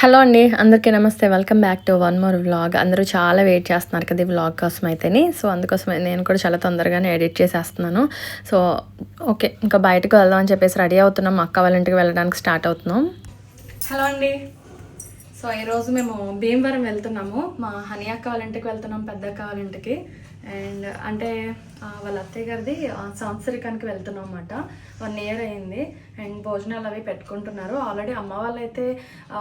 Hello అండి అందరికీ నమస్తే. Welcome back to one more vlog అందరూ చాలా వెయిట్ చేస్తున్నారు కదా ఈ వ్లాగ్ కోసం అయితేని. సో అందుకోసం నేను కూడా చాలా తొందరగానే ఎడిట్ చేసేస్తున్నాను. సో ఓకే ఇంకా బయటకు వెళ్దాం అని చెప్పేసి రెడీ అవుతున్నాం. మా అక్క వాళ్ళ ఇంటికి వెళ్ళడానికి స్టార్ట్ అవుతున్నాం. హలో అండి. సో ఈరోజు మేము భీమవరం వెళ్తున్నాము. మా హనీ అక్క వాళ్ళ ఇంటికి వెళ్తున్నాం పెద్ద అక్క వాళ్ళ ఇంటికి. అండ్ అంటే వాళ్ళ అత్తయ్య గారిది సంవత్సరికానికి వెళ్తున్నాం అనమాట వన్ ఇయర్ అయింది. అండ్ భోజనాలు అవి పెట్టుకుంటున్నారు. ఆల్రెడీ అమ్మ వాళ్ళు అయితే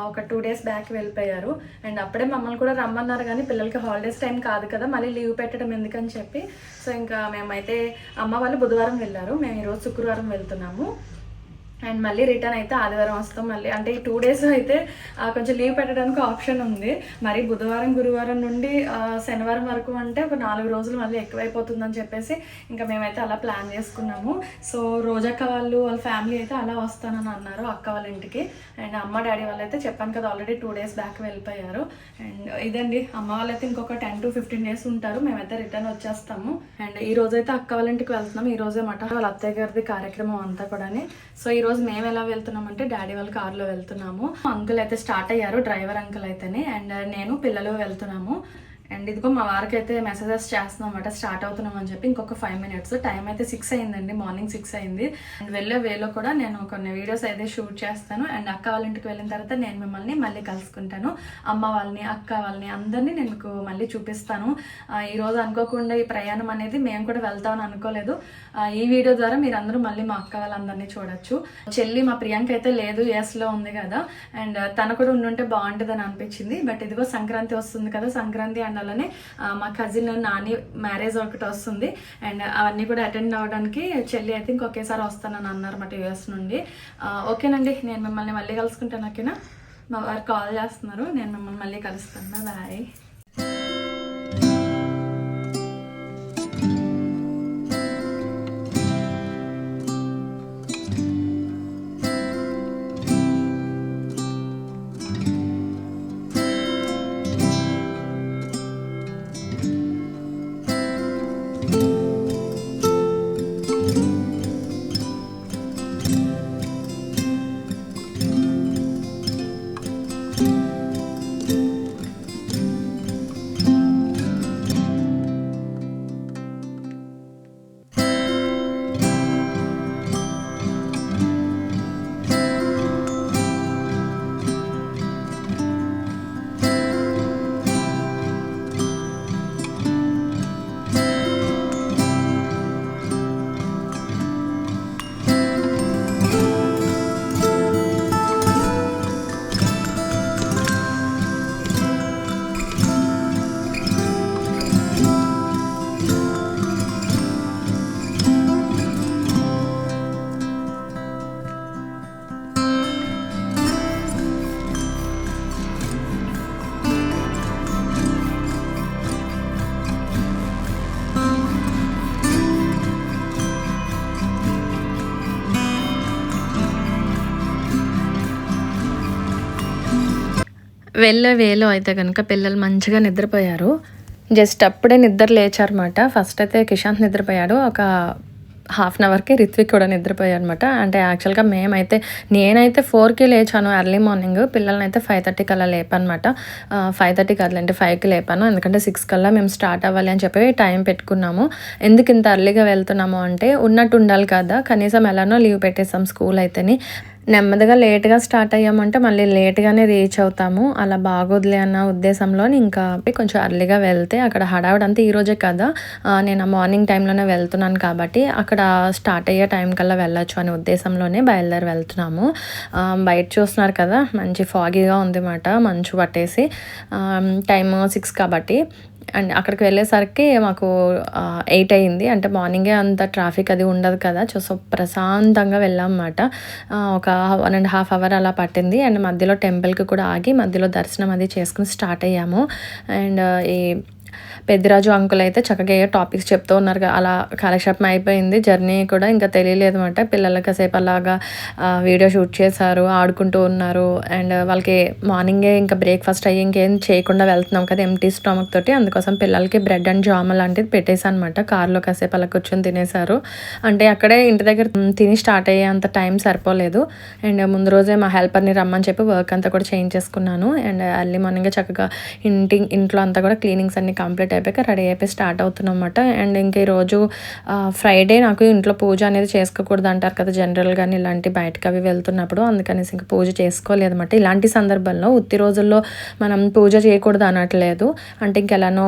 ఒక టూ డేస్ బ్యాక్ వెళ్ళిపోయారు. అండ్ అప్పుడే మమ్మల్ని కూడా రమ్మన్నారు కానీ పిల్లలకి హాలిడేస్ టైం కాదు కదా మళ్ళీ లీవ్ పెట్టడం ఎందుకని చెప్పి. సో ఇంకా మేమైతే అమ్మ వాళ్ళు బుధవారం వెళ్ళారు. మేము ఈరోజు శుక్రవారం వెళ్తున్నాము. అండ్ మళ్ళీ రిటర్న్ అయితే ఆదివారం వస్తాం మళ్ళీ. అంటే ఈ టూ డేస్ అయితే కొంచెం లీవ్ పెట్టడానికి ఆప్షన్ ఉంది. మరి బుధవారం గురువారం నుండి శనివారం వరకు అంటే ఒక నాలుగు రోజులు మళ్ళీ ఎక్కువైపోతుందని చెప్పేసి ఇంకా మేమైతే అలా ప్లాన్ చేసుకున్నాము. సో రోజక్క వాళ్ళు వాళ్ళ ఫ్యామిలీ అయితే అలా వస్తానని అన్నారు అక్క వాళ్ళ ఇంటికి. అండ్ అమ్మ డాడీ వాళ్ళు అయితే చెప్పాను కదా ఆల్రెడీ టూ డేస్ బ్యాక్ వెళ్ళిపోయారు. అండ్ ఇదండి అమ్మ వాళ్ళైతే ఇంకొక టెన్ టు ఫిఫ్టీన్ డేస్ ఉంటారు. మేమైతే రిటర్న్ వచ్చేస్తాము. అండ్ ఈ రోజైతే అక్క వాళ్ళ ఇంటికి వెళ్తున్నాం. ఈ రోజే మాట వాళ్ళ అత్తయ్య గారిది కార్యక్రమం అంతా కూడా సో ఈ రోజు మేము ఎలా వెళ్తున్నాం అంటే డాడీ వాళ్ళ కార్లో వెళ్తున్నాము. అంకుల్ అయితే స్టార్ట్ అయ్యారు డ్రైవర్ అంకుల్ అయితేనే. అండ్ నేను పిల్లలు వెళ్తున్నాము. అండ్ ఇదిగో మా వారికి అయితే మెసేజెస్ చేస్తున్నాం అనమాట స్టార్ట్ అవుతున్నాం అని చెప్పి ఇంకొక ఫైవ్ మినిట్స్ టైం అయితే సిక్స్ అయిందండి. మార్నింగ్ సిక్స్ అయింది. అండ్ వెళ్ళే వేలో కూడా నేను కొన్ని వీడియోస్ అయితే షూట్ చేస్తాను. అండ్ అక్క వాళ్ళ ఇంటికి వెళ్ళిన తర్వాత నేను మిమ్మల్ని మళ్ళీ కలుసుకుంటాను. అమ్మ వాళ్ళని అక్క వాళ్ళని అందరినీ నేను మీకు మళ్ళీ చూపిస్తాను. ఈరోజు ఈ రోజు అనుకోకుండా ఈ ప్రయాణం అనేది మేము కూడా వెళ్తామని అనుకోలేదు. ఈ వీడియో ద్వారా మీరు అందరూ మళ్ళీ మా అక్క వాళ్ళందరినీ చూడొచ్చు. చెల్లి మా ప్రియాంక అయితే లేదు US లో ఉంది కదా. అండ్ తన కూడా ఉండుంటే బాగుంటుందని అనిపించింది. బట్ ఇదిగో సంక్రాంతి వస్తుంది కదా. సంక్రాంతి అండ్ అలానే మా కజిన్ నాని మ్యారేజ్ ఒకటి వస్తుంది. అండ్ అవన్నీ కూడా అటెండ్ అవ్వడానికి చెల్లి అయితే ఇంకొకేసారి వస్తానని అన్నారు మాట యూఎస్ నుండి ఓకేనండి నేను మిమ్మల్ని మళ్ళీ కలుసుకుంటాను ఓకేనా? మా వారు కాల్ చేస్తున్నారు నేను మిమ్మల్ని మళ్ళీ కలుస్తాను. బాయ్ వెళ్ళే వేలో అయితే కనుక పిల్లలు మంచిగా నిద్రపోయారు. జస్ట్ అప్పుడే నిద్ర లేచారన్నమాట. ఫస్ట్ అయితే కిషాంత్ నిద్రపోయాడు. ఒక హాఫ్ అన్ అవర్కి రిత్విక్ కూడా నిద్రపోయాడు అనమాట అంటే యాక్చువల్గా మేమైతే నేనైతే ఫోర్కి లేచాను ఎర్లీ మార్నింగ్ పిల్లల్ని అయితే ఫైవ్ థర్టీకి అలా లేపనమాట ఫైవ్ థర్టీ కాదులేండి ఫైవ్కి లేపాను. ఎందుకంటే సిక్స్ కల్లా మేము స్టార్ట్ అవ్వాలి అని చెప్పి టైం పెట్టుకున్నాము. ఎందుకు ఇంత ఎర్లీగా వెళ్తున్నాము అంటే ఉన్నట్టు ఉండాలి కదా. కనీసం ఎలానో లీవ్ పెట్టేసాం స్కూల్ అయితేని. నెమ్మదిగా లేట్గా స్టార్ట్ అయ్యామంటే మళ్ళీ లేట్గానే రీచ్ అవుతాము. అలా బాగోదులే అన్న ఉద్దేశంలో ఇంకా కొంచెం అర్లీగా వెళ్తే అక్కడ హడావుడి అంతా ఈరోజే కదా. ఆ, నేను మార్నింగ్ టైంలోనే వెళ్తున్నాను కాబట్టి అక్కడ స్టార్ట్ అయ్యే టైం కల్లా వెళ్ళొచ్చు అనే ఉద్దేశంలోనే బయలుదేరి వెళ్తున్నాము. బయట చూస్తున్నారు కదా మంచి ఫాగీగా ఉంది మాట మంచు పట్టేసి. టైం సిక్స్ కాబట్టి. అండ్ అక్కడికి వెళ్ళేసరికి మాకు ఎయిట్ అయింది. అంటే మార్నింగే అంత ట్రాఫిక్ అది ఉండదు కదా. సో ప్రశాంతంగా వెళ్ళాం అన్నమాట ఒక వన్ అండ్ హాఫ్ అవర్ అలా పట్టింది. అండ్ మధ్యలో టెంపుల్కి కూడా ఆగి మధ్యలో దర్శనం అది చేసుకుని స్టార్ట్ అయ్యాము. అండ్ ఈ పెద్దిరాజు అంకుల్ అయితే చక్కగా ఏ టాపిక్స్ చెప్తూ ఉన్నారు అలా కాలక్షేపం అయిపోయింది. జర్నీ కూడా ఇంకా తెలియలేదు అనమాట పిల్లలు కాసేపు అలాగా వీడియో షూట్ చేశారు ఆడుకుంటూ ఉన్నారు. అండ్ వాళ్ళకి మార్నింగే ఇంకా బ్రేక్ఫాస్ట్ అయ్యి ఇంకేం చేయకుండా వెళ్తున్నాం కదా ఎంటీ స్టమక్ తోటి. అందుకోసం పిల్లలకి బ్రెడ్ అండ్ జామ్ లాంటిది పెట్టేశాను అనమాట కార్లో కాసేపు అలా కూర్చొని తినేశారు. అంటే అక్కడే ఇంటి దగ్గర తిని స్టార్ట్ అయ్యే అంత టైం సరిపోలేదు. అండ్ ముందు రోజే మా హెల్పర్ని రమ్మని చెప్పి వర్క్ అంతా కూడా చేయించేసుకున్నాను. అండ్ ఎర్లీ మార్నింగ్ చక్కగా ఇంటి ఇంట్లో అంతా కూడా క్లీనింగ్స్ అన్ని కంప్లీట్ అయిపోయాక రెడీ అయిపోయి స్టార్ట్ అవుతున్నాం అనమాట అండ్ ఇంకా ఈరోజు ఫ్రైడే నాకు ఇంట్లో పూజ అనేది చేసుకోకూడదు అంటారు కదా జనరల్ కానీ ఇలాంటి బయటకు అవి వెళ్తున్నప్పుడు. అందుకనేసి ఇంకా పూజ చేసుకోలేదు అనమాట ఇలాంటి సందర్భంలో ఉత్తి రోజుల్లో మనం పూజ చేయకూడదు అనట్లేదు. అంటే ఇంకెలానో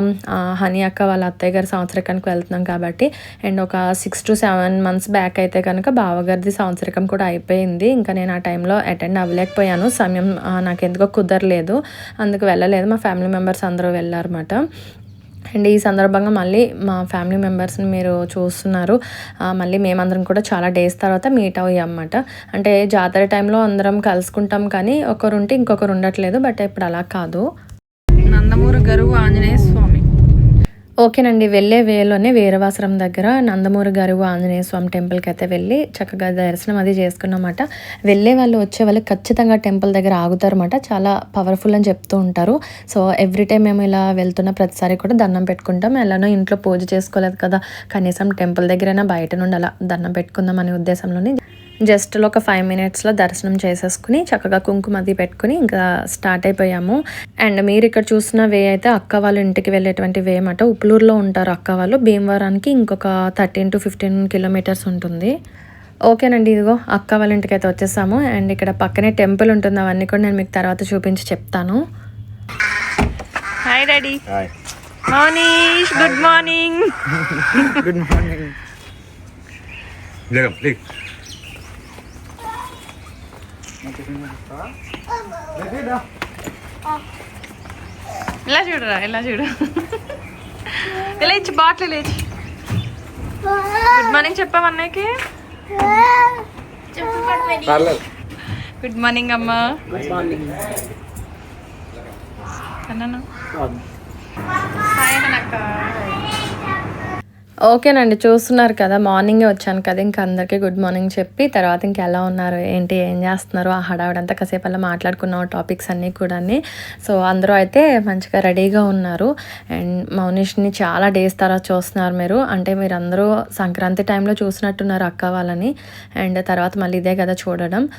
హనీ అక్క వాళ్ళ అత్తయ్య గారి సంవత్సరకానికి వెళ్తున్నాం కాబట్టి. అండ్ ఒక six to seven months back అయితే కనుక బావగారిది సంవత్సరకం కూడా అయిపోయింది. ఇంకా నేను ఆ టైంలో అటెండ్ అవ్వలేకపోయాను. సమయం నాకు ఎందుకో కుదరలేదు. అందుకు వెళ్ళలేదు. మా ఫ్యామిలీ మెంబర్స్ అందరూ వెళ్ళారన్నమాట. అండ్ ఈ సందర్భంగా మళ్ళీ మా ఫ్యామిలీ మెంబర్స్ని మీరు చూస్తున్నారు. మళ్ళీ మేమందరం కూడా చాలా డేస్ తర్వాత మీట్ అయ్యాం అన్నమాట అంటే జాతర టైంలో అందరం కలుసుకుంటాం కానీ ఒకరు ఉంటే ఇంకొకరు ఉండట్లేదు బట్ ఇప్పుడు అలా కాదు. నందమూరి గరువు ఆంజనేయ స్వామి. ఓకేనండి వెళ్ళే వేలోనే వీరవాసరం దగ్గర నందమూరి గారు ఆంజనేయ స్వామి టెంపుల్కి అయితే వెళ్ళి చక్కగా దర్శనం అది చేసుకున్నమాట. వెళ్ళే వాళ్ళు వచ్చే వాళ్ళు ఖచ్చితంగా టెంపుల్ దగ్గర ఆగుతారన్నమాట. చాలా పవర్ఫుల్ అని చెప్తూ ఉంటారు. సో ఎవ్రీ టైం మేము ఇలా వెళ్తున్న ప్రతిసారి కూడా దండం పెట్టుకుంటాం. ఎలానో ఇంట్లో పూజ చేసుకోలేదు కదా కనీసం టెంపుల్ దగ్గరైనా బయట నుండి అలా దండం పెట్టుకుందాం అనే ఉద్దేశంలోనే జస్ట్లో ఒక ఫైవ్ మినిట్స్లో దర్శనం చేసేసుకుని చక్కగా కుంకుమ అది పెట్టుకుని ఇంకా స్టార్ట్ అయిపోయాము. అండ్ మీరు ఇక్కడ చూసిన వే అయితే అక్క వాళ్ళ ఇంటికి వెళ్ళేటువంటి వే అన్నమాట. ఉప్పులూరులో ఉంటారు అక్క వాళ్ళు. భీమవరానికి ఇంకొక థర్టీన్ టు ఫిఫ్టీన్ కిలోమీటర్స్ ఉంటుంది. ఓకేనండి ఇదిగో అక్క వాళ్ళ ఇంటికి అయితే వచ్చేసాము. అండ్ ఇక్కడ పక్కనే టెంపుల్ ఉంటుంది. అవన్నీ కూడా నేను మీకు తర్వాత చూపించి చెప్తాను. Hi daddy hi Mounish good morning good morning ఇలా చూడరా? ఇలా చూడు? ఇలా ఇచ్చి బాటిల్ లేచి గుడ్ మార్నింగ్ చెప్పావు అన్నయ్యకి? గుడ్ మార్నింగ్ అమ్మా. అన్నాను. హాయ్ అన్నక్క. ఓకేనండి చూస్తున్నారు కదా మార్నింగే వచ్చాను కదా ఇంకా అందరికీ గుడ్ మార్నింగ్ చెప్పి తర్వాత ఇంకా ఎలా ఉన్నారు ఏంటి ఏం చేస్తున్నారు ఆ హడావిడంతా కాసేపు అలా మాట్లాడుకున్నాం టాపిక్స్ అన్నీ కూడా సో అందరూ అయితే మంచిగా రెడీగా ఉన్నారు. అండ్ మౌనిష్ని చాలా డేస్ తర్వాత చూస్తున్నారు మీరు. అంటే మీరు అందరూ సంక్రాంతి టైంలో చూసినట్టున్నారు అక్క వాళ్ళని. అండ్ తర్వాత మళ్ళీ ఇదే కదా చూడడం.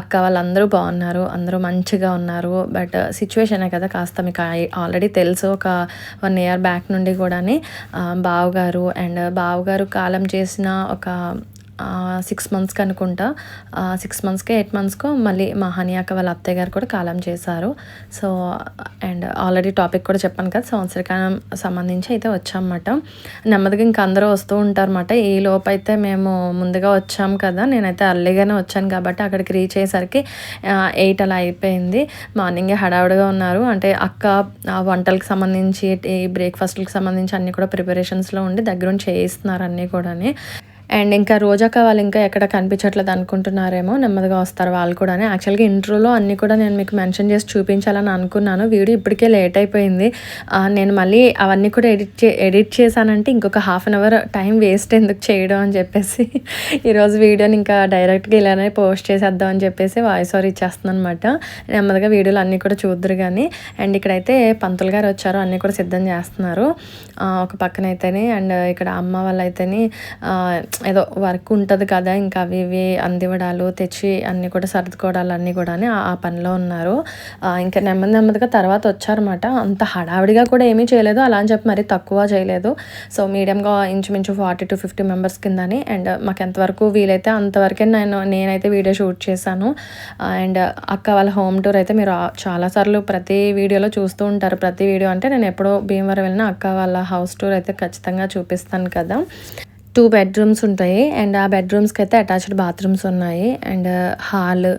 అక్క వాళ్ళందరూ బాగున్నారు అందరూ మంచిగా ఉన్నారు. బట్ సిచ్యువేషనే కదా కాస్త మీకు ఆల్రెడీ తెలుసు ఒక వన్ ఇయర్ బ్యాక్ నుండి కూడాని. బావగారు అండ్ బావగారు కాలం చేసిన ఒక సిక్స్ మంత్స్కి అనుకుంటా. సిక్స్ మంత్స్కి ఎయిట్ మంత్స్కో మళ్ళీ మా హనీ అక్క వాళ్ళ అత్తయ్య గారు కూడా కాలం చేశారు. సో అండ్ ఆల్రెడీ టాపిక్ కూడా చెప్పాను కదా సంవత్సరకాలం సంబంధించి అయితే వచ్చామన్నమాట. నెమ్మదిగా ఇంకా అందరూ వస్తూ ఉంటారన్నమాట. ఈ లోపు అయితే మేము ముందుగా వచ్చాం కదా నేనైతే అర్లీగానే వచ్చాను కాబట్టి అక్కడికి రీచ్ అయ్యేసరికి ఎయిట్ అలా అయిపోయింది. మార్నింగే హడావుడిగా ఉన్నారు. అంటే అక్క ఆ, వంటలకు సంబంధించి ఈ సంబంధించి అన్నీ కూడా ప్రిపరేషన్స్లో ఉండి దగ్గరుండి చేయిస్తున్నారు అన్నీ కూడా అండ్ ఇంకా రోజాక వాళ్ళు ఇంకా ఎక్కడ కనిపించట్లేదు అనుకుంటున్నారేమో నెమ్మదిగా వస్తారు వాళ్ళు కూడా యాక్చువల్గా ఇంట్రోలో అన్నీ కూడా నేను మీకు మెన్షన్ చేసి చూపించాలని అనుకున్నాను. వీడియో ఇప్పటికే లేట్ అయిపోయింది. నేను మళ్ళీ అవన్నీ కూడా ఎడిట్ చే ఎడిట్ చేశానంటే ఇంకొక half an hour time waste ఎందుకు చేయడం అని చెప్పేసి ఈరోజు వీడియోని ఇంకా డైరెక్ట్గా ఇలానే పోస్ట్ చేసేద్దాం అని చెప్పేసి వాయిస్ ఓవర్ ఇచ్చేస్తున్నాను అనమాట నెమ్మదిగా వీడియోలు అన్నీ కూడా చూద్దరు కానీ అండ్ ఇక్కడైతే పంతులు గారు వచ్చారు అన్నీ కూడా సిద్ధం చేస్తున్నారు. ఒక పక్కన అయితేనే అండ్ ఇక్కడ అమ్మ వాళ్ళు అయితేనే ఏదో వర్క్ ఉంటుంది కదా ఇంకా అవి ఇవి అందివడాలు తెచ్చి అన్నీ కూడా సర్దుకోవడాలు అన్నీ కూడా ఆ పనిలో ఉన్నారు. ఇంకా నెమ్మది నెమ్మదిగా తర్వాత వచ్చారన్నమాట. అంత హడావిడిగా కూడా ఏమీ చేయలేదు. అలా అని చెప్పి మరీ తక్కువ చేయలేదు. సో మీడియంగా ఇంచుమించు ఫార్టీ టు ఫిఫ్టీ మెంబర్స్ కిందని. అండ్ మాకు ఎంతవరకు వీలైతే అంతవరకే నేను నేనైతే వీడియో షూట్ చేశాను. అండ్ అక్క వాళ్ళ హోమ్ టూర్ అయితే మీరు చాలాసార్లు ప్రతి వీడియోలో చూస్తూ ఉంటారు. ప్రతి వీడియో అంటే నేను ఎప్పుడో భీమవరం వెళ్ళిన అక్క వాళ్ళ హౌస్ టూర్ అయితే ఖచ్చితంగా చూపిస్తాను కదా. టూ బెడ్రూమ్స్ ఉంటాయి. అండ్ ఆ బెడ్రూమ్స్కి అయితే అటాచ్డ్ బాత్రూమ్స్ ఉన్నాయి. అండ్ హాల్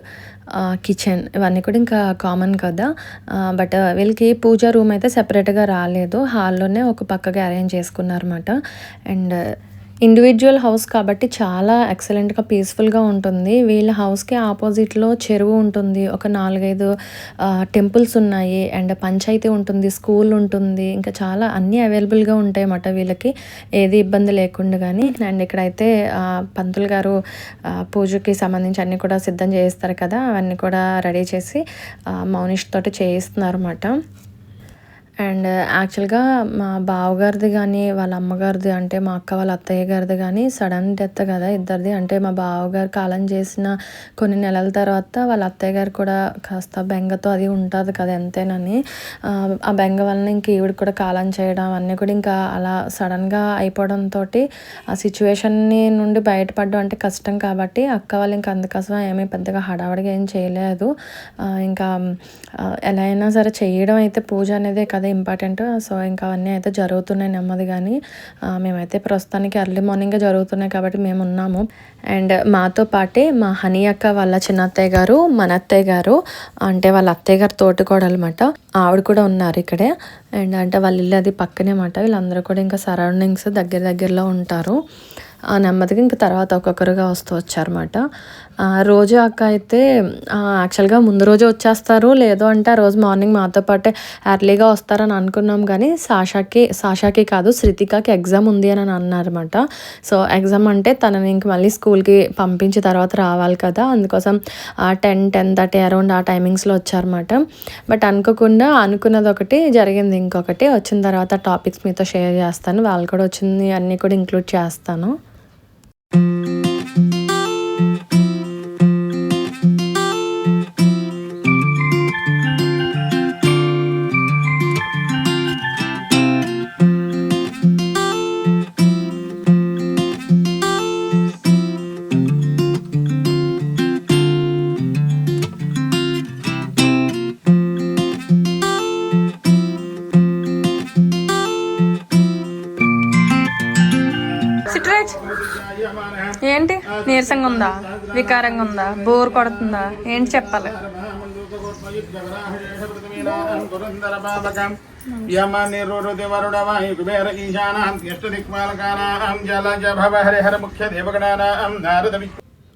కిచెన్ ఇవన్నీ కూడా ఇంకా కామన్ కదా. బట్ వీళ్ళకి పూజ రూమ్ అయితే సెపరేట్గా రాలేదు. హాల్లోనే ఒక పక్కగా అరేంజ్ చేసుకున్నారన్నమాట. అండ్ ఇండివిజువల్ హౌస్ కాబట్టి చాలా ఎక్సలెంట్గా పీస్ఫుల్గా ఉంటుంది. వీళ్ళ హౌస్కి ఆపోజిట్లో చెరువు ఉంటుంది. ఒక నాలుగైదు టెంపుల్స్ ఉన్నాయి. అండ్ పంచాయతీ ఉంటుంది స్కూల్ ఉంటుంది. ఇంకా చాలా అన్నీ అవైలబుల్గా ఉంటాయి అన్నమాట వీళ్ళకి. ఏది ఇబ్బంది లేకుండా కానీ అండ్ ఇక్కడైతే పంతులు గారు పూజకి సంబంధించి అన్నీ కూడా సిద్ధం చేస్తారు కదా. అవన్నీ కూడా రెడీ చేసి మౌనిష్ తోటి చేయిస్తున్నారు అన్నమాట అండ్ యాక్చువల్గా మా బావగారిది కానీ వాళ్ళ అమ్మగారిది అంటే మా అక్క వాళ్ళ అత్తయ్య గారిది కానీ సడన్ డెత్ కదా ఇద్దరిది. అంటే మా బావగారు కాలం చేసిన కొన్ని నెలల తర్వాత వాళ్ళ అత్తయ్య గారు కూడా కాస్త బెంగతో అది ఉంటుంది కదా ఎంతేనని ఆ, ఆ బెంగ వలన ఇంక ఈవిడ కూడా కాలం చేయడం అన్నీ కూడా ఇంకా అలా సడన్గా అయిపోవడంతో ఆ సిచ్యువేషన్ని నుండి బయటపడడం అంటే కష్టం కాబట్టి అక్క వాళ్ళు ఇంకా అందుకోసం ఏమీ పెద్దగా హడావడిగా ఏం చేయలేదు. ఇంకా ఎలా అయినా సరే చేయడం అయితే పూజ అనేదే కదా ఇంపార్టెంట్. సో ఇంకా అవన్నీ అయితే జరుగుతున్నాయి నెమ్మది కానీ మేమైతే ప్రస్తుతానికి ఎర్లీ మార్నింగే జరుగుతున్నాయి కాబట్టి మేము ఉన్నాము అండ్ మాతో పాటే మా హనీ అక్క వాళ్ళ చిన్న అత్తయ్య గారు మన అత్తయ్య గారు అంటే వాళ్ళ అత్తయ్య గారు తోటికోడలు అనమాట ఆవిడ కూడా ఉన్నారు ఇక్కడే. అండ్ అంటే వాళ్ళ ఇల్లు అది పక్కనే మాట వీళ్ళందరూ కూడా ఇంకా సరౌండింగ్స్ దగ్గర దగ్గరలో ఉంటారు. ఆ నెమ్మదిగా ఇంకా తర్వాత ఒక్కొక్కరుగా వస్తూ వచ్చారన్నమాట. రోజు అక్క అయితే యాక్చువల్గా ముందు రోజు వచ్చేస్తారు. లేదు అంటే ఆ రోజు మార్నింగ్ మాతో పాటే ఎర్లీగా వస్తారని అనుకున్నాం కానీ సాషాకి సాషాకి కాదు శృతికకి ఎగ్జామ్ ఉంది అని అన్నారన్నమాట. సో ఎగ్జామ్ అంటే తనని ఇంక మళ్ళీ స్కూల్కి పంపించి తర్వాత రావాలి కదా. అందుకోసం టెన్ టెన్ థర్టీ అరౌండ్ ఆ టైమింగ్స్లో వచ్చారన్నమాట. బట్ అనుకోకుండా అనుకున్నది ఒకటి జరిగింది. ఇంకొకటి వచ్చిన తర్వాత టాపిక్స్ మీతో షేర్ చేస్తాను. వాళ్ళు కూడా వచ్చింది అన్నీ కూడా ఇంక్లూడ్ చేస్తాను. నీరసంగా ఉందా వికారంగా ఉందా బోర్ కొడుతుందా? ఏంటి చెప్పాలి? యమనిరుదివరుడవాయు కుబేర ఈశానాం దిక్పాలకానాం జలజ భవ హరిహర ముఖ్య దేవగణానాం నారద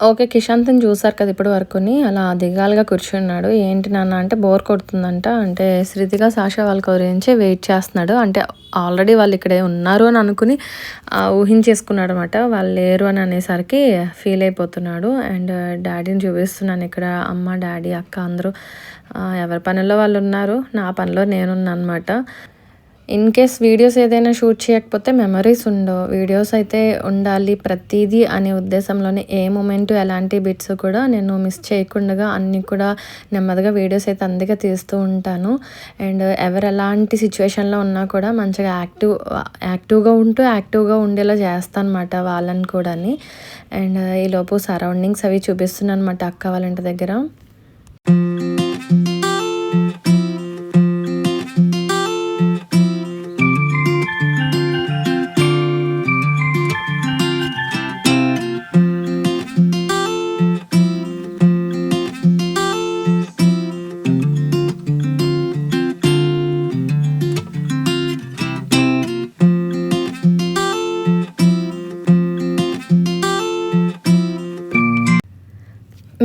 ఓకే కిషాంత్ని చూసారు కదా ఇప్పటి వరకుని. అలా దిగాలుగా కూర్చున్నాడు. ఏంటి నాన్న? అంటే బోర్ కొడుతుందంట. అంటే శృతిగా సాషా వాళ్ళ గురించి వెయిట్ చేస్తున్నాడు. అంటే ఆల్రెడీ వాళ్ళు ఇక్కడే ఉన్నారు అని అనుకుని ఊహించేసుకున్నాడు అనమాట వాళ్ళు లేరు అని అనేసరికి ఫీల్ అయిపోతున్నాడు. అండ్ డాడీని చూపిస్తున్నాను ఇక్కడ. అమ్మ డాడీ అక్క అందరూ ఎవరి పనిలో వాళ్ళు ఉన్నారు? నా పనిలో నేనున్నాను అనమాట ఇన్ కేస్ వీడియోస్ ఏదైనా షూట్ చేయకపోతే మెమరీస్ ఉండవు. వీడియోస్ అయితే ఉండాలి ప్రతిదీ అనే ఉద్దేశంలోనే ఏ మూమెంట్ ఎలాంటి బిట్స్ కూడా నేను మిస్ చేయకుండా అన్నీ కూడా నెమ్మదిగా వీడియోస్ అయితే అందుకే తీస్తూ ఉంటాను. అండ్ ఎవరు ఎలాంటి సిచ్యువేషన్లో ఉన్నా కూడా మంచిగా యాక్టివ్ యాక్టివ్గా ఉంటూ యాక్టివ్గా ఉండేలా చేస్తాను అనమాట వాళ్ళని కూడా అండ్ ఈలోపు సరౌండింగ్స్ అవి చూపిస్తున్నాను అనమాట అక్క వాళ్ళ ఇంటి దగ్గర.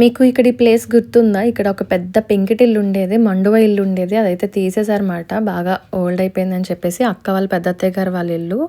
మీకు ఇక్కడ ఈ ప్లేస్ గుర్తుందా? ఇక్కడ ఒక పెద్ద పెంకిటిల్లు ఉండేది మండువ ఇల్లు ఉండేది. అదైతే తీసేశారన్నమాట. బాగా ఓల్డ్ అయిపోయిందని చెప్పేసి అక్క వాళ్ళ పెద్ద అత్తయ్య గారు వాళ్ళ ఇల్లు.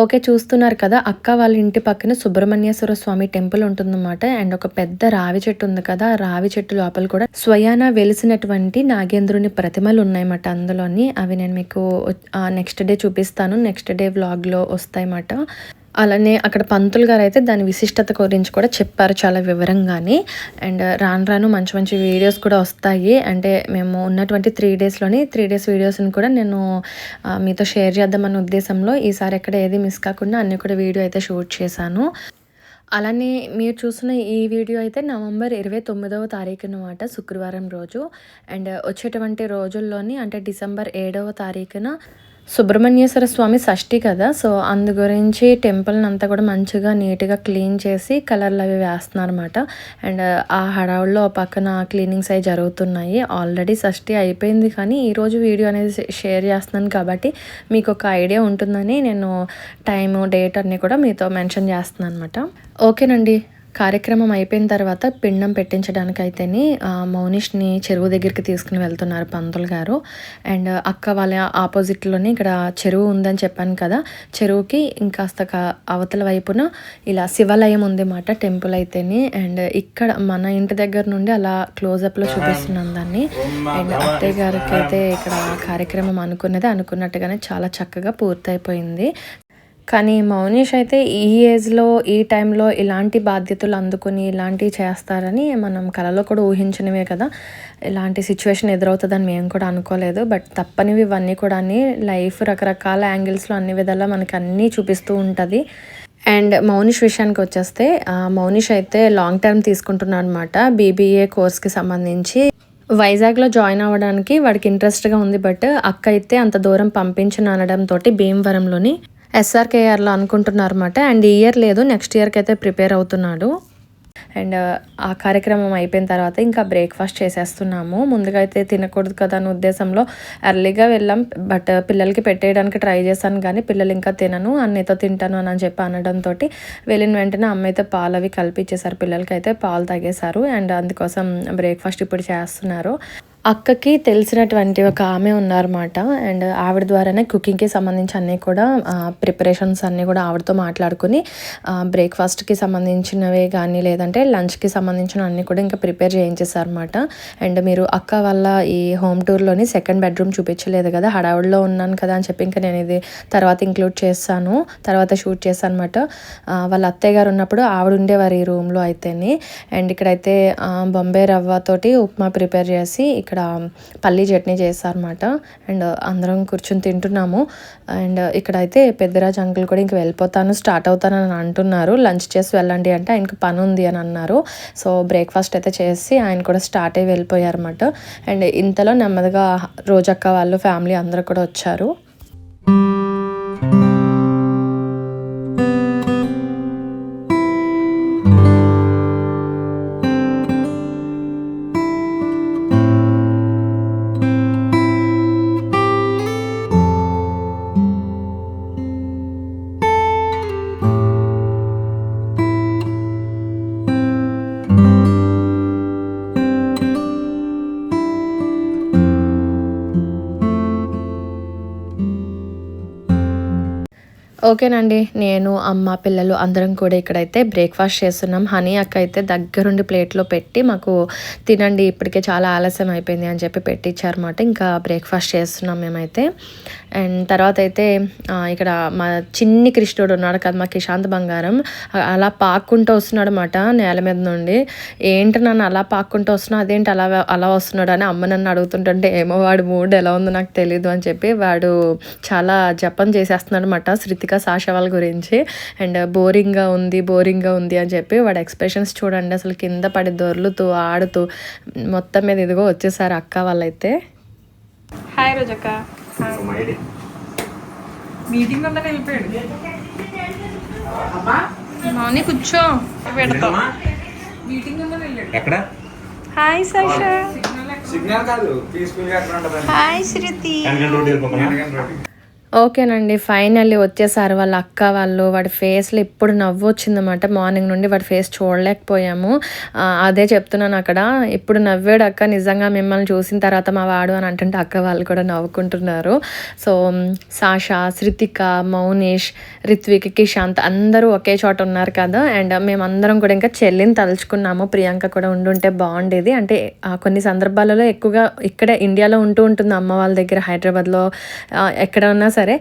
ఓకే చూస్తున్నారు కదా అక్క వాళ్ళ ఇంటి పక్కన సుబ్రహ్మణ్యేశ్వర స్వామి టెంపుల్ ఉంటుందన్నమాట. అండ్ ఒక పెద్ద రావి చెట్టు ఉంది కదా ఆ రావి చెట్టు లోపల కూడా స్వయాన వెలిసినటువంటి నాగేంద్రుని ప్రతిమలు ఉన్నాయన్నమాట అందులోని. అవి నేను మీకు నెక్స్ట్ డే చూపిస్తాను. నెక్స్ట్ డే వ్లాగ్లో వస్తాయన్నమాట. అలానే అక్కడ పంతులు గారు అయితే దాని విశిష్టత గురించి కూడా చెప్పారు చాలా వివరంగానే. అండ్ రాను రాను మంచి మంచి వీడియోస్ కూడా వస్తాయి. అంటే మేము ఉన్నటువంటి త్రీ డేస్లోని త్రీ డేస్ వీడియోస్ని కూడా నేను మీతో షేర్ చేద్దామన్న ఉద్దేశంలో ఈసారి ఎక్కడ ఏది మిస్ కాకుండా అన్ని కూడా వీడియో అయితే షూట్ చేశాను. అలానే మీరు చూసిన ఈ వీడియో అయితే నవంబర్ ఇరవై తొమ్మిదవ తారీఖు అనమాట శుక్రవారం రోజు. అండ్ వచ్చేటువంటి రోజుల్లోని అంటే డిసెంబర్ ఏడవ తారీఖున సుబ్రహ్మణ్యేశ్వర స్వామి షష్ఠి కదా సో అందు గురించి టెంపుల్ని అంతా కూడా మంచిగా నీట్గా క్లీన్ చేసి కలర్లు అవి వేస్తున్నారనమాట అండ్ ఆ హడావుల్లో పక్కన క్లీనింగ్స్ అవి జరుగుతున్నాయి. ఆల్రెడీ షష్ఠి అయిపోయింది కానీ ఈరోజు వీడియో అనేది షేర్ చేస్తున్నాను కాబట్టి మీకు ఒక ఐడియా ఉంటుందని నేను టైము డేట్ అన్నీ కూడా మీతో మెన్షన్ చేస్తున్నాను అనమాట ఓకేనండి. కార్యక్రమం అయిపోయిన తర్వాత పిండం పెట్టించడానికి మౌనిష్ని చెరువు దగ్గరికి తీసుకుని వెళ్తున్నారు పంతులు గారు. అండ్ అక్క వాళ్ళ ఆపోజిట్లోనే ఇక్కడ చెరువు ఉందని చెప్పాను కదా చెరువుకి ఇంకాస్త అవతల వైపున ఇలా శివాలయం ఉంది టెంపుల్ అయితేనే. అండ్ ఇక్కడ మన ఇంటి దగ్గర నుండి అలా క్లోజప్లో చూపిస్తున్నాను దాన్ని. అండ్ అత్తయ్య గారికి అయితే ఇక్కడ కార్యక్రమం అనుకున్నది అనుకున్నట్టుగానే చాలా చక్కగా పూర్తయిపోయింది. కానీ మౌనిష్ అయితే ఈ ఏజ్లో ఈ టైంలో ఇలాంటి బాధ్యతలు అందుకుని ఇలాంటివి చేస్తారని మనం కలలో కూడా ఊహించినవే కదా. ఇలాంటి సిచ్యువేషన్ ఎదురవుతుందని మేము కూడా అనుకోలేదు. బట్ తప్పనివి ఇవన్నీ కూడా లైఫ్ రకరకాల యాంగిల్స్లో అన్ని విధాలా మనకి అన్నీ చూపిస్తూ ఉంటుంది. అండ్ మౌనిష్ విషయానికి వచ్చేస్తే మౌనిష్ అయితే లాంగ్ టర్మ్ తీసుకుంటున్నాడు అనమాట బీబీఏ కోర్స్కి సంబంధించి. వైజాగ్లో జాయిన్ అవ్వడానికి వాడికి ఇంట్రెస్ట్గా ఉంది. బట్ అక్క అయితే అంత దూరం పంపించను అనడంతో భీమవరంలోని ఎస్ఆర్కేఆర్లో అనుకుంటున్నారు అనమాట అండ్ ఈ ఇయర్ లేదు నెక్స్ట్ ఇయర్కి అయితే ప్రిపేర్ అవుతున్నాడు. అండ్ ఆ కార్యక్రమం అయిపోయిన తర్వాత ఇంకా బ్రేక్ఫాస్ట్ చేసేస్తున్నాము. ముందుగా అయితే తినకూడదు కదా అనే ఉద్దేశంలో ఎర్లీగా వెళ్ళాం. బట్ పిల్లలకి పెట్టేయడానికి ట్రై చేశాను కానీ పిల్లలు ఇంకా తినను అన్నయ్యతో తింటాను అని చెప్పి అనడంతో వెళ్ళిన వెంటనే అమ్మ అయితే పాలు అవి కలిపిచ్చేసారు పిల్లలకి అయితే పాలు తాగేశారు. అండ్ అందుకోసం బ్రేక్ఫాస్ట్ ఇప్పుడు చేస్తున్నారు. అక్కకి తెలిసినటువంటి ఒక ఆమె ఉన్నారన్నమాట. అండ్ ఆవిడ ద్వారానే కుకింగ్కి సంబంధించి అన్నీ కూడా ప్రిపరేషన్స్ అన్నీ కూడా ఆవిడతో మాట్లాడుకుని బ్రేక్ఫాస్ట్కి సంబంధించినవే కానీ లేదంటే లంచ్కి సంబంధించిన అన్నీ కూడా ఇంకా ప్రిపేర్ చేయించేసారన్నమాట అండ్ మీరు అక్క వాళ్ళ ఈ హోమ్ టూర్లోని సెకండ్ బెడ్రూమ్ చూపించలేదు కదా హడావుడిలో ఉన్నాను కదా అని చెప్పి ఇంకా నేను ఇది తర్వాత ఇంక్లూడ్ చేస్తాను తర్వాత షూట్ చేస్తాను అనమాట వాళ్ళ అత్తయ్య గారు ఉన్నప్పుడు ఆవిడ ఉండేవారు ఈ రూమ్లో అయితేని. అండ్ ఇక్కడైతే బొంబే రవ్వతోటి ఉప్మా ప్రిపేర్ చేసి ఇక్కడ ఇక్కడ పల్లీ చట్నీ చేస్తారన్నమాట. అండ్ అందరం కూర్చొని తింటున్నాము. అండ్ ఇక్కడైతే పెద్దరాజు అంకుల్ కూడా ఇంక వెళ్ళిపోతాను స్టార్ట్ అవుతాను అని అంటున్నారు. లంచ్ చేసి వెళ్ళండి అంటే ఆయనకి పని ఉంది అని అన్నారు. సో బ్రేక్ఫాస్ట్ అయితే చేసి ఆయన కూడా స్టార్ట్ అయ్యి వెళ్ళిపోయారన్నమాట. అండ్ ఇంతలో నెమ్మదిగా రోజక్క వాళ్ళు ఫ్యామిలీ అందరూ కూడా వచ్చారు. ఓకేనండి. నేను అమ్మ పిల్లలు అందరం కూడా ఇక్కడైతే బ్రేక్ఫాస్ట్ చేస్తున్నాం. హనీ అక్క అయితే దగ్గరుండి ప్లేట్లో పెట్టి మాకు తినండి ఇప్పటికే చాలా ఆలస్యం అయిపోయింది అని చెప్పి పెట్టించారన్నమాట ఇంకా బ్రేక్ఫాస్ట్ చేస్తున్నాం మేమైతే. అండ్ తర్వాత అయితే ఇక్కడ మా చిన్ని కృష్ణుడు ఉన్నాడు కదా మా కిశాంత్ బంగారం. అలా పాక్కుంటూ వస్తున్నాడు అనమాట నేల మీద నుండి. ఏంటి నన్ను అలా పాక్కుంటూ వస్తున్నావు? అదేంటి అలా అలా వస్తున్నాడు అని అమ్మ నన్ను అడుగుతుంటుంటే ఏమో వాడు మూడ్ ఎలా ఉందో నాకు తెలియదు అని చెప్పి వాడు చాలా జపం చేసేస్తున్నాడు అనమాట శృతిక సాషా వాళ్ళ గురించి. అండ్ బోరింగ్గా ఉంది బోరింగ్గా ఉంది అని చెప్పి వాడు ఎక్స్ప్రెషన్స్ చూడండి అసలు కింద పడి దొర్లుతూ ఆడుతూ మొత్తం మీద ఇదిగో వచ్చేసారు అక్క వాళ్ళైతే. హాయ్ రోజక్క. మీటింగ్ ఉందని వెళ్ళిపోయాడు. మౌని కూర్చో. పెడతా మీటింగ్ ఉందని వెళ్ళాడు. ఎక్కడ? హాయ్ సాషా సిగ్నల్ కాదు పీస్ఫుల్గా హాయ్ శృతి ఓకేనండి ఫైనల్లీ వచ్చేసారు వాళ్ళ అక్క వాళ్ళు. వాడి ఫేస్లో ఇప్పుడు నవ్వు వచ్చిందన్నమాట. మార్నింగ్ నుండి వాడి ఫేస్ చూడలేకపోయాము. అదే చెప్తున్నాను అక్కడ. ఇప్పుడు నవ్వాడు అక్క నిజంగా మిమ్మల్ని చూసిన తర్వాత మా వాడు అని అంటుంటే అక్క వాళ్ళు కూడా నవ్వుకుంటున్నారు. So um, Sasha Shruthika Mounesh Ritwik Kishanth అందరూ ఒకే చోట ఉన్నారు కదా. అండ్ మేమందరం కూడా ఇంకా చెల్లిని తలుచుకున్నాము. ప్రియాంక కూడా ఉండుంటే బాగుండేది. అంటే ఆ, కొన్ని సందర్భాలలో ఎక్కువగా ఇక్కడే ఇండియాలో ఉంటూ ఉంటుంది అమ్మ వాళ్ళ దగ్గర హైదరాబాద్లో. ఎక్కడ ఉన్నా సరే సరే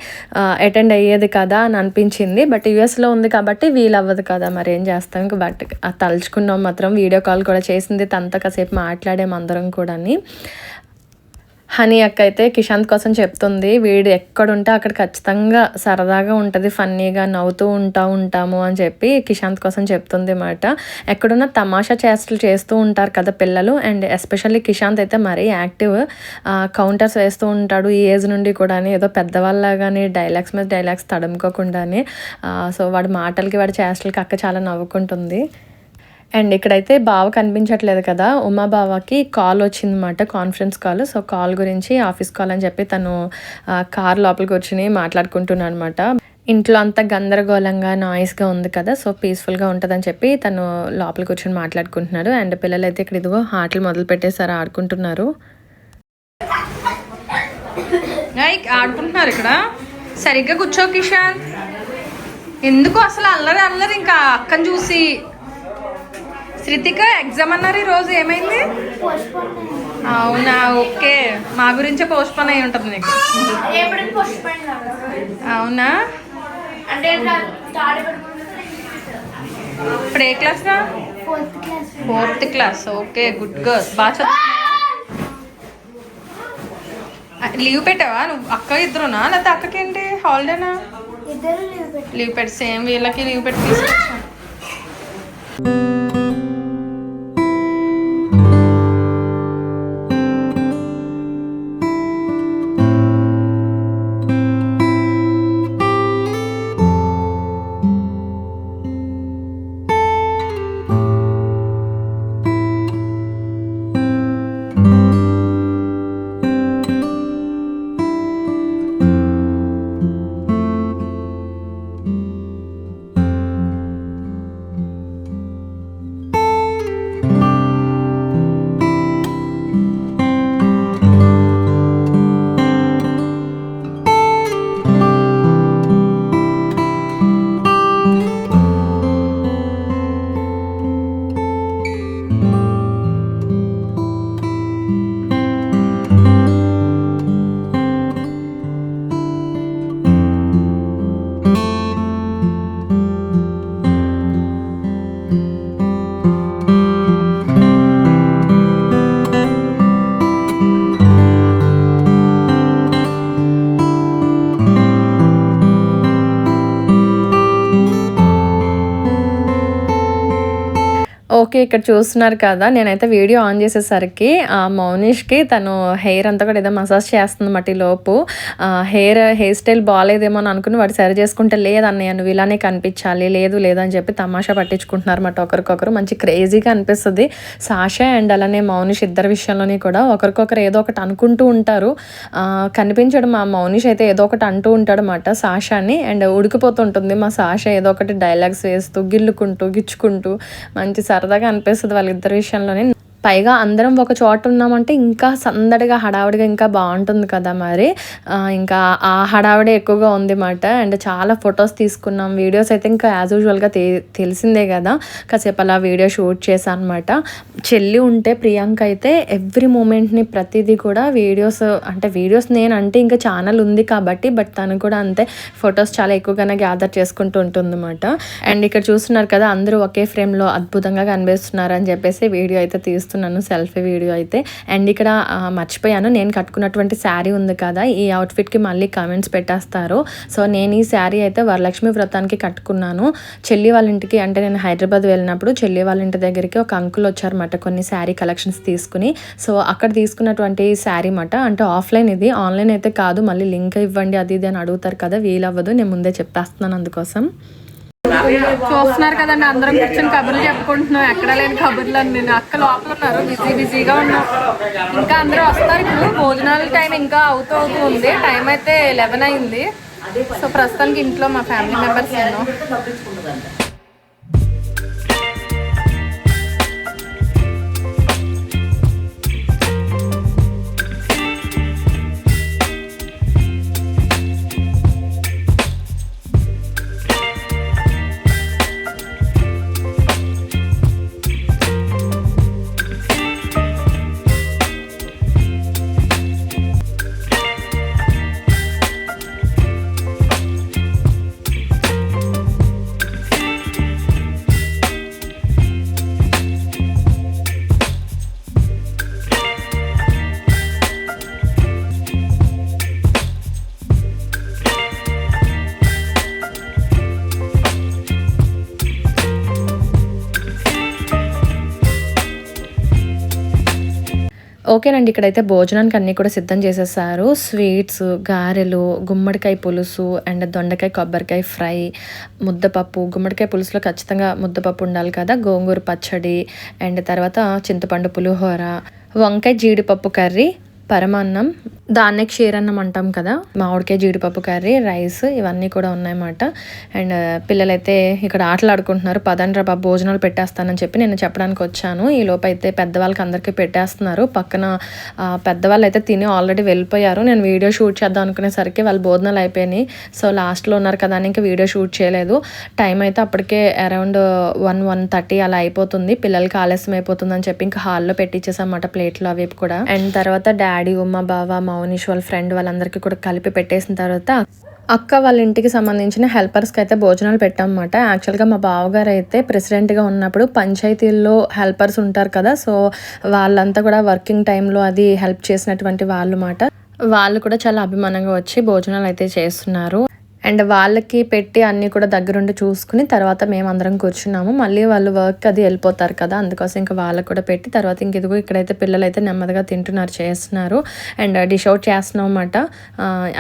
అటెండ్ అయ్యేది కదా అని అనిపించింది. బట్ యూఎస్లో ఉంది కాబట్టి వీలు అవ్వదు కదా మరి ఏం చేస్తాం. ఇంకా బట్ తలుచుకున్నాం మాత్రం వీడియో కాల్ కూడా చేసింది తనతో కాసేపు మాట్లాడాము అందరం కూడా హనీ అక్క అయితే కిషాంత్ కోసం చెప్తుంది వీడు ఎక్కడుంటే అక్కడ ఖచ్చితంగా సరదాగా ఉంటుంది ఫన్నీగా నవ్వుతూ ఉంటా ఉంటాము అని చెప్పి కిషాంత్ కోసం చెప్తుంది మాట. ఎక్కడున్నా తమాషా చేష్టలు చేస్తూ ఉంటారు కదా పిల్లలు అండ్ ఎస్పెషల్లీ కిషాంత్ అయితే మరీ యాక్టివ్. కౌంటర్స్ వేస్తూ ఉంటాడు ఈ ఏజ్ నుండి కూడా ఏదో పెద్దవాళ్ళగానే డైలాగ్స్ మీద డైలాగ్స్ తడుముకోకుండానే. సో వాడి మాటలకి వాడి చేష్టలకి అక్క చాలా నవ్వుకుంటుంది. అండ్ ఇక్కడైతే బావ కనిపించట్లేదు కదా ఉమా బావకి కాల్ వచ్చిందన్నమాట కాన్ఫరెన్స్ కాల్ సో కాల్ గురించి ఆఫీస్ కాల్ అని చెప్పి తను కార్ లోపలికి వచ్చి మాట్లాడుకుంటున్నాను అనమాట ఇంట్లో అంతా గందరగోళంగా నాయిస్గా ఉంది కదా సో పీస్ఫుల్గా ఉంటుందని చెప్పి తను లోపలికి కూర్చొని మాట్లాడుకుంటున్నాడు. అండ్ పిల్లలు అయితే ఇక్కడ ఇదిగో ఆటలు మొదలు పెట్టేసారు ఆడుకుంటున్నారు. ఆడుకుంటున్నారు ఇక్కడ. సరిగ్గా కూర్చో కిషాన్. ఎందుకు అసలు అల్లరి అల్లరి ఇంకా అక్కని చూసి శృతిక ఎగ్జామ్ అన్నారు ఈ రోజు? ఏమైంది? అవునా ఓకే. మా గురించే పోస్ట్ పోన్ అయి ఉంటుంది నీకు. అవునా? ఇప్పుడు ఏ class. Fourth class. Okay good girl బాగా చదువు. లీవ్ పెట్టావా నువ్వు? అక్క ఇద్దరునా? లేకపోతే అక్కకేంటి? హాలిడేనా? ఇద్దరు లీవ్ పెట్టి లీవ్ పెట్టి సేమ్ వీళ్ళకి లీవ్ పెట్టి తీసుకొచ్చా. ఓకే ఇక్కడ చూస్తున్నారు కదా. నేనైతే వీడియో ఆన్ చేసేసరికి ఆ మౌనిష్కి తను హెయిర్ అంతా కూడా ఏదో మసాజ్ చేస్తుంది మట్టి లోపు. హెయిర్ హెయిర్ స్టైల్ బాగాలేదేమో అని అనుకుని వాడు సరి చేసుకుంటే లేదన్నయ్య నువ్వు ఇలానే కనిపించాలి లేదు లేదని చెప్పి తమాషా పట్టించుకుంటున్నారు మాట ఒకరికొకరు. మంచి క్రేజీగా అనిపిస్తుంది. సాషా అండ్ అలానే మౌనిష్ ఇద్దరి విషయంలోని కూడా ఒకరికొకరు ఏదో ఒకటి అనుకుంటూ ఉంటారు. ఆ, మా మౌనిష్ అయితే ఏదో ఒకటి అంటూ ఉంటాడు అన్నమాట సాషాని. అండ్ ఉడికిపోతుంటుంది మా సాష ఏదో ఒకటి డైలాగ్స్ వేస్తూ గిల్లుకుంటూ గిచ్చుకుంటూ మంచి సరదాగా అనిపిస్తుంది వాళ్ళిద్దరి విషయంలోనే. పైగా అందరం ఒక చోట ఉన్నామంటే ఇంకా సందడిగా హడావుడిగా ఇంకా బాగుంటుంది కదా మరి. ఇంకా ఆ హడావుడే ఎక్కువగా ఉంది మాట. అండ్ చాలా ఫొటోస్ తీసుకున్నాం. వీడియోస్ అయితే ఇంకా యాజ్ యూజువల్గా తె తెలిసిందే కదా. కాసేపు అలా వీడియో షూట్ చేశాను అనమాట చెల్లి ఉంటే ప్రియాంక అయితే ఎవ్రీ మూమెంట్ని ప్రతిదీ కూడా వీడియోస్ అంటే వీడియోస్ నేను అంటే ఇంకా ఛానల్ ఉంది కాబట్టి బట్ తను కూడా అంతే ఫొటోస్ చాలా ఎక్కువగానే గ్యాదర్ చేసుకుంటూ ఉంటుంది అనమాట అండ్ ఇక్కడ చూస్తున్నారు కదా అందరూ ఒకే ఫ్రేమ్లో అద్భుతంగా కనిపిస్తున్నారు అని చెప్పేసి వీడియో అయితే తీస్తున్నాను సెల్ఫీ వీడియో అయితే. అండ్ ఇక్కడ మర్చిపోయాను. నేను కట్టుకున్నటువంటి శారీ ఉంది కదా ఈ అవుట్ఫిట్కి మళ్ళీ కమెంట్స్ పెట్టేస్తారు. సో నేను ఈ శారీ అయితే వరలక్ష్మి వ్రతానికి కట్టుకున్నాను. చెల్లి వాళ్ళ ఇంటికి అంటే నేను హైదరాబాద్ వెళ్ళినప్పుడు చెల్లి వాళ్ళ ఇంటి దగ్గరికి ఒక అంకుల్ వచ్చారన్నమాట కొన్ని శారీ కలెక్షన్స్ తీసుకుని. సో అక్కడ తీసుకున్నటువంటి శారీ మాట అంటే ఆఫ్లైన్ ఇది ఆన్లైన్ అయితే కాదు. మళ్ళీ లింక్ ఇవ్వండి అది ఇది అని అడుగుతారు కదా వీలవ్వదు. నేను ముందే చెప్పేస్తున్నాను అందుకోసం. చూస్తున్నారు కదండి అందరం కూర్చొని కబుర్లు చెప్పుకుంటున్నాం. ఎక్కడ లేని కబుర్లు అని నేను అక్క లోపల ఉన్నారు బిజీ బిజీగా ఉన్నాం. ఇంకా అందరూ వస్తారు ఇప్పుడు. భోజనాల టైం ఇంకా అవుతూ అవుతూ ఉంది. టైం అయితే లెవెన్ అయింది. సో ప్రస్తుతానికి ఇంట్లో మా ఫ్యామిలీ మెంబర్స్ ఉన్నాం. ఓకేనండి ఇక్కడైతే భోజనానికి అన్నీ కూడా సిద్ధం చేసేసారు. స్వీట్స్ గారెలు గుమ్మడికాయ పులుసు అండ్ దొండకాయ కొబ్బరికాయ ఫ్రై ముద్దపప్పు. గుమ్మడికాయ పులుసులో ఖచ్చితంగా ముద్దపప్పు ఉండాలి కదా గోంగూర పచ్చడి అండ్ తర్వాత చింతపండు పులిహోర. వంకాయ జీడిపప్పు కర్రీ పరమాన్నం దాన్నే క్షీరన్నం అంటాం కదా. మామిడికాయ జీడిపప్పు కర్రీ రైస్ ఇవన్నీ కూడా ఉన్నాయన్నమాట. అండ్ పిల్లలైతే ఇక్కడ ఆటలు ఆడుకుంటున్నారు పదండ్రా బాబు భోజనాలు పెట్టేస్తానని చెప్పి నేను చెప్పడానికి వచ్చాను. ఈ లోపు అయితే పెద్దవాళ్ళకి అందరికీ పెట్టేస్తున్నారు. పక్కన పెద్దవాళ్ళు అయితే తిని ఆల్రెడీ వెళ్ళిపోయారు. నేను వీడియో షూట్ చేద్దాం అనుకునేసరికి వాళ్ళు భోజనాలు అయిపోయినాయి. సో లాస్ట్లో ఉన్నారు కదా అని ఇంకా వీడియో షూట్ చేయలేదు. టైం అయితే అప్పటికే అరౌండ్ వన్ వన్ థర్టీ అలా అయిపోతుంది. పిల్లలకి ఆలస్యం అయిపోతుంది అని చెప్పి ఇంకా హాల్లో పెట్టించేసామాట ప్లేట్లు అవి కూడా. అండ్ తర్వాత డాడీ ఉమ్మ బావ మా మౌనిష్ వాళ్ళ ఫ్రెండ్ వాళ్ళందరికీ కూడా కలిపి పెట్టేసిన తర్వాత అక్క వాళ్ళ ఇంటికి సంబంధించిన హెల్పర్స్కి అయితే భోజనాలు పెట్టామన్నమాట. యాక్చువల్గా మా బావగారు అయితే ప్రెసిడెంట్గా ఉన్నప్పుడు పంచాయతీల్లో హెల్పర్స్ ఉంటారు కదా సో వాళ్ళంతా కూడా వర్కింగ్ టైంలో అది హెల్ప్ చేసినటువంటి వాళ్ళు మాట వాళ్ళు కూడా చాలా అభిమానంగా వచ్చి భోజనాలు అయితే చేస్తున్నారు. అండ్ వాళ్ళకి పెట్టి అన్నీ కూడా దగ్గరుండి చూసుకుని తర్వాత మేమందరం కూర్చున్నాము. మళ్ళీ వాళ్ళు వర్క్ అది వెళ్ళిపోతారు కదా అందుకోసం ఇంకా వాళ్ళకి కూడా పెట్టి తర్వాత ఇంక ఇదిగో ఇక్కడైతే పిల్లలు అయితే నెమ్మదిగా తింటున్నారు చేస్తున్నారు. అండ్ డిష్ అవుట్ చేస్తున్నాం అన్నమాట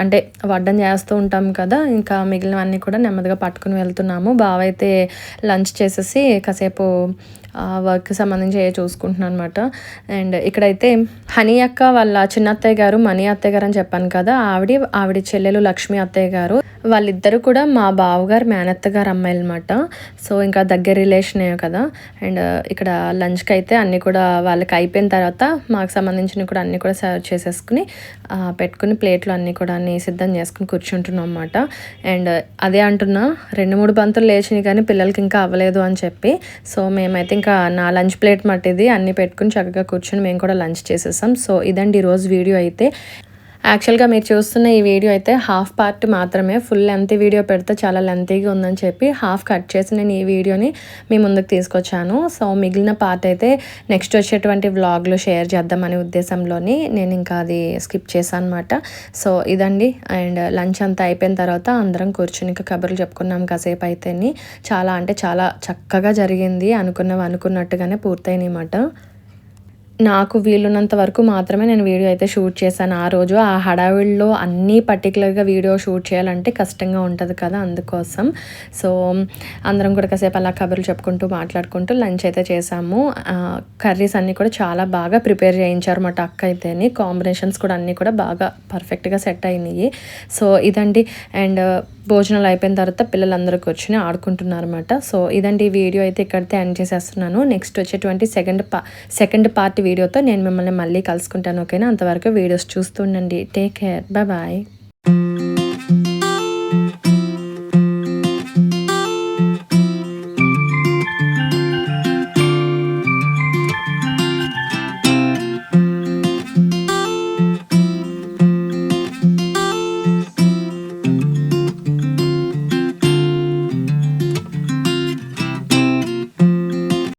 అంటే వడ్డం చేస్తూ ఉంటాం కదా ఇంకా మిగిలినవన్నీ కూడా నెమ్మదిగా పట్టుకుని వెళ్తున్నాము. బావ అయితే లంచ్ చేసేసి కాసేపు వర్క్ సంబంధించి ఏ చూసుకుంటున్నాను అనమాట అండ్ ఇక్కడైతే హనీ అక్క వాళ్ళ చిన్న అత్తయ్య గారు మనీ అత్తయ్య గారు అని చెప్పాను కదా ఆవిడ ఆవిడ చెల్లెలు లక్ష్మి అత్తయ్య గారు. వాళ్ళిద్దరు కూడా మా బావగారు మేనత్త గారు అమ్మాయిలు అనమాట సో ఇంకా దగ్గర రిలేషనే కదా. అండ్ ఇక్కడ లంచ్కి అయితే అన్నీ కూడా వాళ్ళకి అయిపోయిన తర్వాత మాకు సంబంధించినవి కూడా అన్నీ కూడా సర్వ్ చేసేసుకుని పెట్టుకుని ప్లేట్లు అన్నీ కూడా అన్ని సిద్ధం చేసుకుని కూర్చుంటున్నాం అనమాట అండ్ అదే అంటున్నా రెండు మూడు బంతులు లేచినాయి కానీ పిల్లలకి ఇంకా అవ్వలేదు అని చెప్పి. సో మేమైతే ఇంకా నా లంచ్ ప్లేట్ మట్టిది అన్నీ పెట్టుకుని చక్కగా కూర్చొని మేము కూడా లంచ్ చేసేసాం. సో ఇదండి ఈరోజు వీడియో అయితే. యాక్చువల్గా మీరు చూస్తున్న ఈ వీడియో అయితే హాఫ్ పార్ట్ మాత్రమే. ఫుల్ లెంత్ వీడియో పెడితే చాలా లెంతీగా ఉందని చెప్పి హాఫ్ కట్ చేసి నేను ఈ వీడియోని మీ ముందుకు తీసుకొచ్చాను. సో మిగిలిన పార్ట్ అయితే నెక్స్ట్ వచ్చేటువంటి వ్లాగ్లో షేర్ చేద్దామనే ఉద్దేశంలోని నేను ఇంకా అది స్కిప్ చేశాను అనమాట సో ఇదండి. అండ్ లంచ్ అంతా అయిపోయిన తర్వాత అందరం కూర్చుని ఇంకా కబుర్లు చెప్పుకున్నాం కాసేపు అయితేని. చాలా అంటే చాలా చక్కగా జరిగింది అనుకున్నవి అనుకున్నట్టుగానే పూర్తయినాయి అన్నమాట. నాకు వీలున్నంత వరకు మాత్రమే నేను వీడియో అయితే షూట్ చేశాను. ఆ రోజు ఆ హడావిడిలో అన్నీ పర్టికులర్గా వీడియో షూట్ చేయాలంటే కష్టంగా ఉంటుంది కదా అందుకోసం. సో అందరం కూడా కాసేపు అలా కబుర్లు చెప్పుకుంటూ మాట్లాడుకుంటూ లంచ్ అయితే చేసాము కర్రీస్ అన్నీ కూడా చాలా బాగా ప్రిపేర్ చేయించారు మా అక్క అయితేని. కాంబినేషన్స్ కూడా అన్నీ కూడా బాగా పర్ఫెక్ట్గా సెట్ అయినాయి. సో ఇదండి. అండ్ భోజనాలు అయిపోయిన తర్వాత పిల్లలందరూ కూర్చొని ఆడుకుంటున్నారు అనమాట సో ఇదండి ఈ వీడియో అయితే ఇక్కడితే ఎండ్ చేసేస్తున్నాను. నెక్స్ట్ వచ్చేటువంటి సెకండ్ పా సెకండ్ పార్ట్ వీడియోతో నేను మిమ్మల్ని మళ్ళీ కలుసుకుంటాను ఓకేనా? అంతవరకు వీడియోస్ చూస్తుండండి టేక్ కేర్ బాయ్